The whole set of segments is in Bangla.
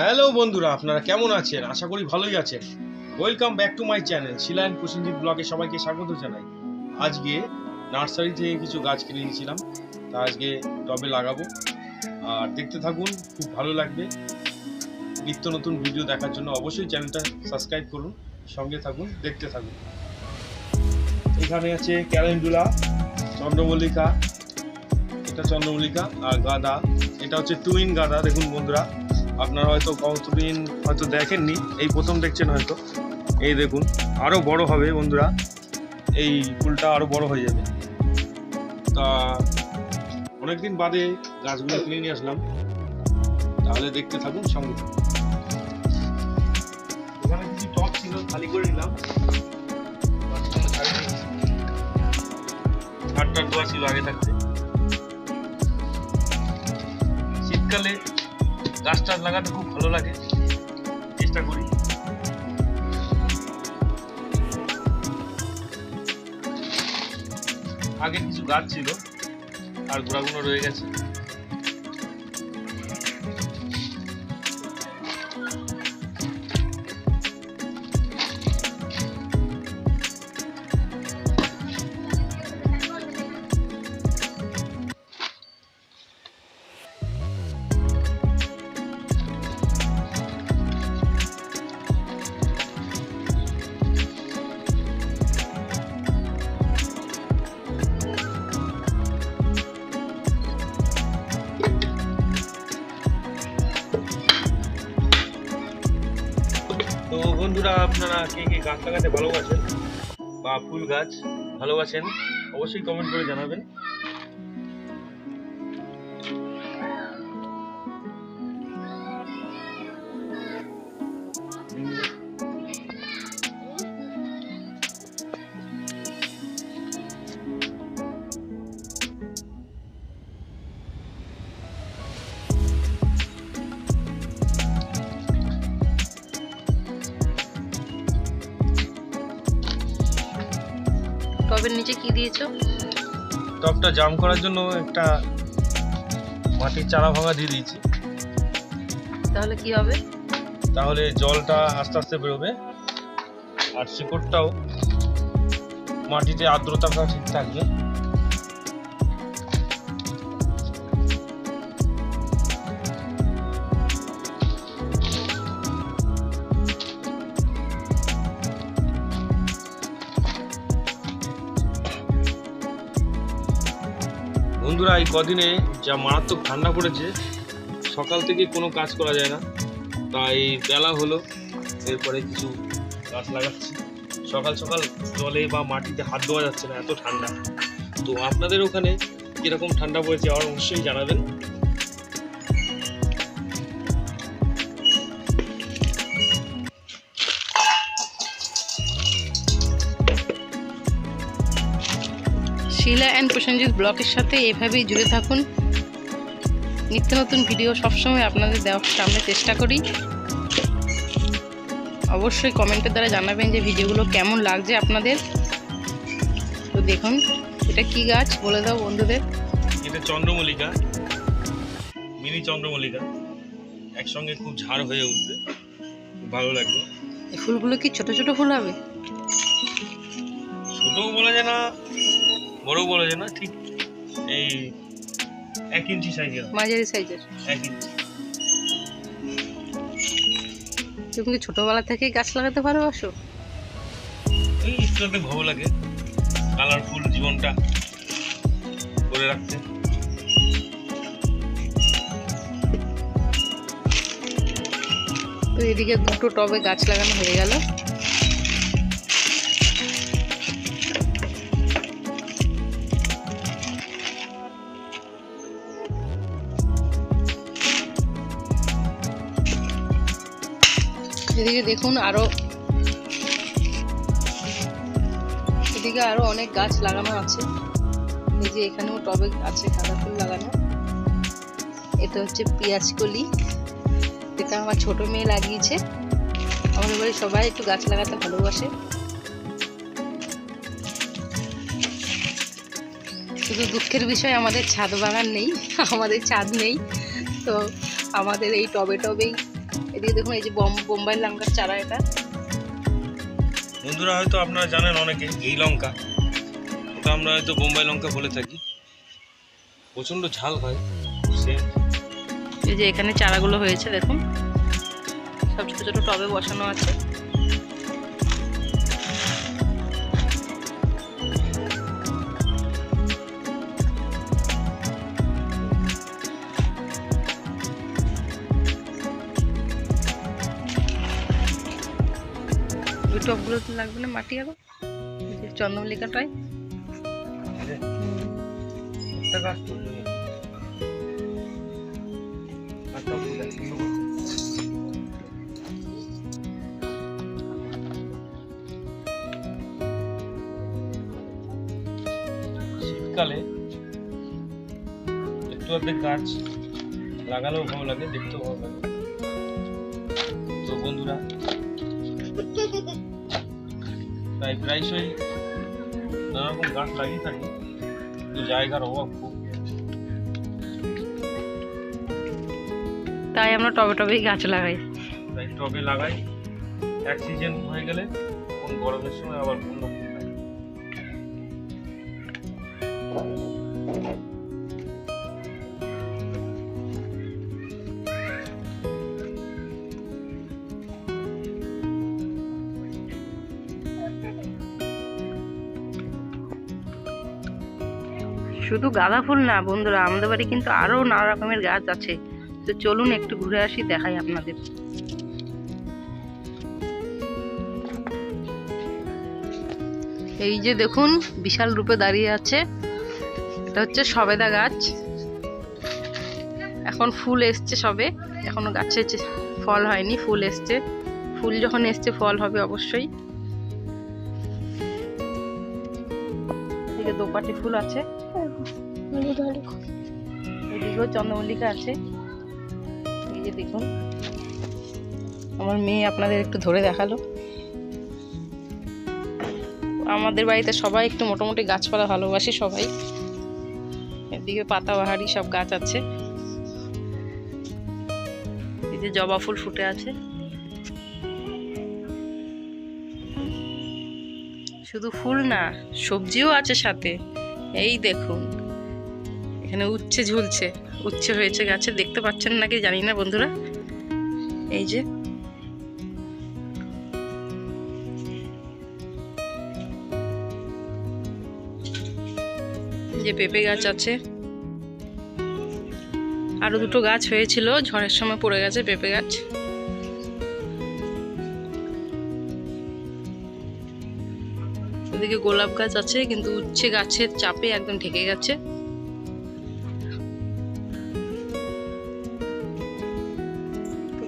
হ্যালো বন্ধুরা, আপনারা কেমন আছেন? আশা করি ভালোই আছেন। Welcome back to my channel Shilayan Prosenjit ব্লগে সবাইকে স্বাগত জানাই। আজকে নার্সারি থেকে কিছু গাছ কিনে নিয়েছিলাম তা আজকে টবে লাগাবো। আর দেখতে থাকুন, খুব ভালো লাগবে। নিত্য নতুন ভিডিও দেখার জন্য অবশ্যই চ্যানেলটা সাবস্ক্রাইব করুন, সঙ্গে থাকুন, দেখতে থাকুন। এখানে আছে ক্যালেন্ডুলা, চন্দ্রমল্লিকা, এটা চন্দ্রমল্লিকা আর গাঁদা, এটা হচ্ছে টুইন গাঁদা, দেখুন বন্ধুরা। আপনারা হয়তো কতদিন হয়তো দেখেননি, এই প্রথম দেখছেন হয়তো। এই দেখুন আরও বড় হবে বন্ধুরা, এই ফুলটা আরও বড় হয়ে যাবে। তা অনেকদিন বাদে গাছগুলো কিনে নিয়ে আসলাম। তাহলে দেখতে থাকুন সঙ্গে। এখানে কিছু টপ ছিল, খালি করে নিলাম। ছিল আগে থাকতে। শীতকালে গাছ টাছ লাগাতে খুব ভালো লাগে। চেষ্টা করি। আগে কিছু গাছ ছিল, আর গোড়াগুলো রয়ে গেছে। তো বন্ধুরা, আপনারা কে কে গাছ লাগাতে ভালোবাসেন বা ফুল গাছ ভালোবাসেন, অবশ্যই কমেন্ট করে জানাবেন। নিচে কি দিয়েছ? টপটা জাম করার জন্য একটা মাটির চারা ভাঙা দিয়ে দিয়েছি। তাহলে কি হবে? তাহলে জলটা আস্তে আস্তে বেরোবে আর শিকড়টাও মাটিতে আর্দ্রতা ঠিক থাকবে। বন্ধুরা, এই কদিনে যা মারাত্মক ঠান্ডা পড়েছে, সকাল থেকে কোনো কাজ করা যায় না। তাই বেলা হলো, এরপরে কিছু গাছ লাগাচ্ছি। সকাল সকাল জলে বা মাটিতে হাত ধোয়া যাচ্ছে না, এত ঠান্ডা। তো আপনাদের ওখানে কীরকম ঠান্ডা পড়েছে আমার অবশ্যই জানাবেন। শিলা অ্যান্ড প্রসেনজিৎ ব্লগের সাথে এভাবেই জুড়ে থাকুন। নিত্য নতুন ভিডিও সবসময় আপনাদের দেওয়ার সামনে চেষ্টা করি। অবশ্যই কমেন্টের দ্বারা জানাবেন যে ভিডিওগুলো কেমন লাগছে আপনাদের। তো দেখুন এটা কি গাছ বলে দাও বন্ধুদের। এটা চন্দ্রমল্লিকা মিনি চন্দ্রমল্লিকা। একসঙ্গে খুব ঝাড় হয়ে উঠবে। খুব ভালো লাগবে। এই ফুলগুলো কি ছোট ছোট ফুল হবে? ছোটও বলা যায় না বড়ও বলা যায় না ঠিক এই এক ইঞ্চি সাইজের মাঝারি সাইজের এক ইঞ্চি। তুমি কি ছোটবেলা থেকেই গাছ লাগাতে ভালোবাসো? এই একটুতে ভালো লাগে কালারফুল জীবনটা করে রাখতে। তো এদিকে দুটো টবে গাছ লাগানো হয়ে গেল। এদিকে দেখুন আরও এদিকে আরও অনেক গাছ লাগানো আছে। নিজে এখানেও টবে আছে গাঁদা ফুল লাগানো। এটা হচ্ছে পেঁয়াজ কলি। এটা আমার ছোট মেয়ে লাগিয়েছে। আমাদের বাড়ির সবাই একটু গাছ লাগাতে ভালোবাসে। শুধু দুঃখের বিষয়, আমাদের ছাদ বাগান নেই, আমাদের ছাদ নেই। তো আমাদের এই টবে টবেই এদিকে দেখুন এই যে বোম্বাই লঙ্কার চারা এটা। বন্ধুরা হয়তো আপনারা জানেন অনেকে এই লঙ্কা। ওটা আমরা হয়তো বোম্বাই লঙ্কা বলে থাকি। প্রচণ্ড ঝাল হয় এই যে এখানে চারাগুলো হয়েছে দেখুন। সব ছোটো ছোটো টবে বসানো আছে। টবগুলোতে লাগবে না, মাটি আরও ছোট। শীতকালে একটু অর্ধেক গাছ লাগালেও ভালো লাগে, দেখতেও ভালো লাগে তো বন্ধুরা তাই প্রায়শই নানা রকম গাছ লাগিয়ে থাকি। কিন্তু জায়গার অভাব খুব। তাই আমরা টবে টবেই গাছ লাগাই। তাই টবে লাগাই। এক সিজন হয়ে গেলে কোন গরমের সময় আবার অন্য শুধু গাঁদা ফুল না, বন্ধুরা, আমাদের বাড়ি কিন্তু আরও নানা রকমের গাছ আছে। তো চলুন একটু ঘুরে আসি, দেখাই আপনাদের। এই যে দেখুন, বিশাল রূপে দাঁড়িয়ে আছে। এটা হচ্ছে সবেদা গাছ। এখন ফুল এসছে সবে। এখনও গাছে ফল হয়নি, ফুল এসছে। ফুল যখন এসছে, ফল হবে অবশ্যই। দোপাটি ফুল আছে। চন্দ্রমল্লিকা আছে। দেখুন, আমার মেয়ে আপনাদের একটু ধরে দেখাল। আমাদের বাড়িতে সবাই একটু মোটামুটি গাছপালা ভালোবাসি সবাই। এদিকে পাতাবাহারি সব গাছ আছে। এই যে জবা ফুল ফুটে আছে। শুধু ফুল না, সবজিও আছে সাথে। এই দেখুন এখানে উচ্ছে ঝুলছে। উচ্ছে হয়েছে গাছে, দেখতে পাচ্ছেন নাকি জানি না বন্ধুরা। এই যে। যে পেঁপে গাছ আছে। আরও দুটো গাছ হয়েছিল, ঝড়ের সময় পড়ে গেছে পেঁপে গাছ। ওদিকে গোলাপ গাছ আছে, কিন্তু উচ্ছে গাছের চাপে একদম ঢেকে গেছে।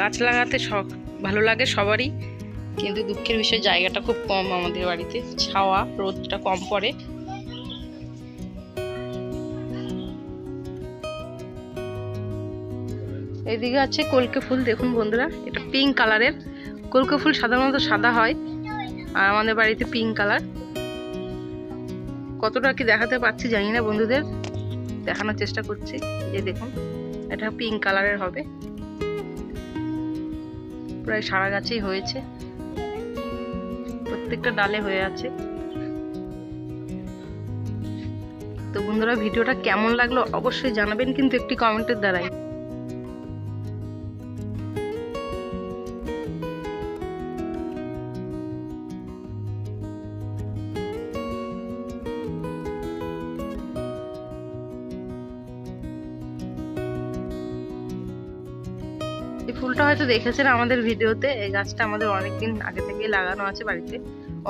গাছ লাগাতে শখ ভালো লাগে সবারই। কিন্তু দুঃখের বিষয় জায়গাটা খুব কম আমাদের বাড়িতে। ছাওয়া রোদটা কম পড়ে। এদিকে আছে কলকে ফুল দেখুন বন্ধুরা এটা পিঙ্ক কালারের কলকে ফুল সাধারণত সাদা হয় আর আমাদের বাড়িতে পিঙ্ক কালার কতটা কি দেখাতে পাচ্ছি জানি না বন্ধুদের দেখানোর চেষ্টা করছি। এই যে দেখুন এটা পিঙ্ক কালারের হবে। প্রায় সারা গাছেই হয়েছে। প্রত্যেকটা ডালে হয়ে আছে। তো বন্ধুরা, ভিডিওটা কেমন লাগল অবশ্যই জানাবেন, কিন্তু একটি কমেন্টের দ্বারাই। ফুলটা হয়তো দেখেছেন আমাদের ভিডিওতে। এই গাছটা আমাদের অনেকদিন আগে থেকে লাগানো আছে বাড়িতে।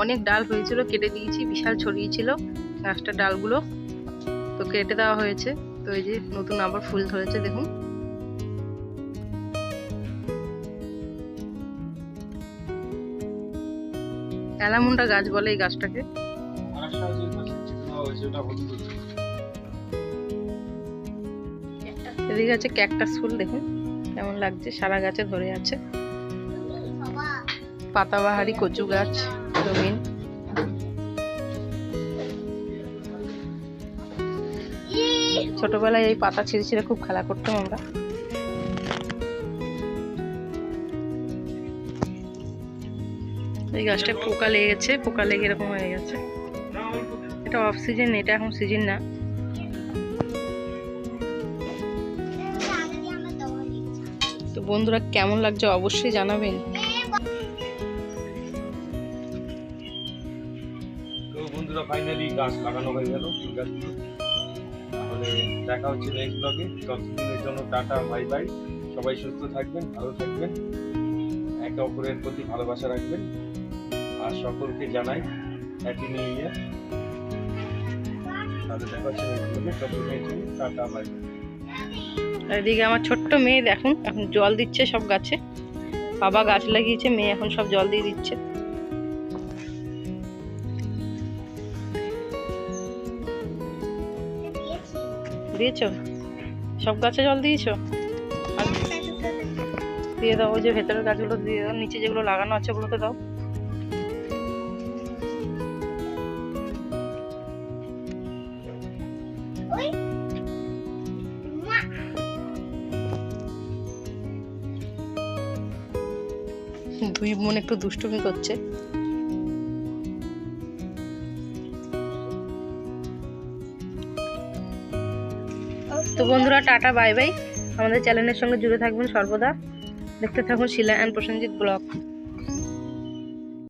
অনেক ডাল হয়েছিল, কেটে দিয়েছি, বিশাল ছড়িয়েছিল গাছটার ডালগুলো। তো কেটে দেওয়া হয়েছে। তো এই যে নতুন আবার ফুল ধরেছে, দেখুন। অ্যালামুন্ডা গাছ বলে এই গাছটাকে। এদিকে আছে ক্যাকটাস ফুল, দেখুন। কেমন লাগছে? সারা গাছে ধরে আছে। পাতাবাহারি কচু গাছ রঙিন ছোটবেলায় এই পাতা ছিঁড়ে ছিঁড়ে খুব খেলা করতাম আমরা। এই গাছটা পোকা লেগেছে, পোকা লেগে এরকম হয়ে গেছে। এটা অফ সিজন এটা এখন সিজন না। বন্ধুরা কেমন লাগছে অবশ্যই জানাবেন। বন্ধুরা ফাইনালি গাছ লাগানো হয়ে গেল তাহলে দেখা হচ্ছে নেক্সট ব্লগে ততদিনের জন্য টাটা বাই বাই সবাই সুস্থ থাকবেন, ভালো থাকবেন। একে অপরের প্রতি ভালোবাসা রাখবেন। আর সকলকে জানাই হ্যাপি নিউ ইয়ার তাহলে দেখা হচ্ছে নেক্সট ব্লগে ততদিনের জন্য টাটা বাই বাই এদিকে আমার ছোট্ট মেয়ে দেখুন, এখন জল দিচ্ছে সব গাছে। বাবা গাছ লাগিয়েছে, মেয়ে এখন সব জল দিয়ে দিচ্ছে। দিয়েছ? সব গাছে জল দিয়েছ? দিয়ে দাও, ওই যে ভেতরের গাছগুলো দিয়ে দাও, নিচে যেগুলো লাগানো আছে ওগুলোকে দাও। দুই বোন একটু দুষ্টুমি করছে। তো বন্ধুরা, টাটা, বাই বাই। আমাদের চ্যানেলের সঙ্গে জুড়ে থাকবেন সর্বদা। দেখতে থাকুন শিলা অ্যান্ড প্রসেনজিৎ ব্লগ।